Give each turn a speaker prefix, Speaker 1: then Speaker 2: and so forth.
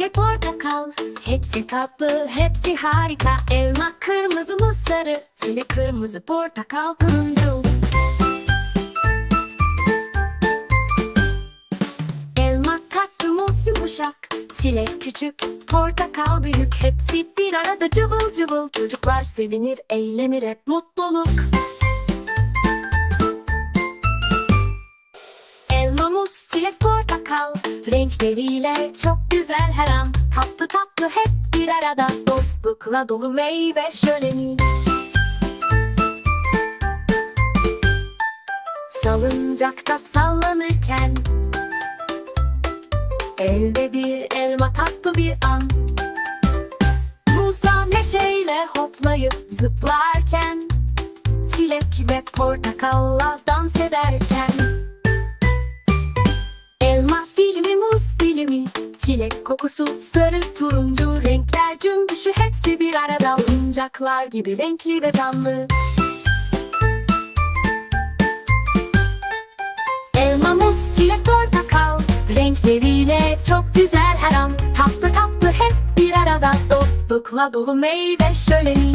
Speaker 1: çilek, portakal Hepsi tatlı, hepsi harika. Elma kırmızı, muz sarı. Çilek kırmızı, portakal turuncu. Elma tatlı, muz yumuşak. Çilek küçük, portakal büyük. Hepsi bir arada cıvıl cıvıl. Çocuklar sevinir, eğlenir hep mutluluk. Elma, muz, çilek, portakal Renkleriyle çok güzel her an. Tatlı tatlı hep bir arada. Dostlukla dolu meyve şöleni. Salıncakta sallanırken Elde bir elma tatlı bir an. Muzla neşeyle hoplayıp zıplarken Çilek ve portakalla dans ederken Çilek kokusu sarı turuncu Renkler cümbüşü hepsi bir arada. Oyuncaklar gibi renkli ve canlı. Elma muz çilek portakal. Renkleriyle çok güzel her an. Tatlı tatlı hep bir arada. Dostlukla dolu meyve şöleni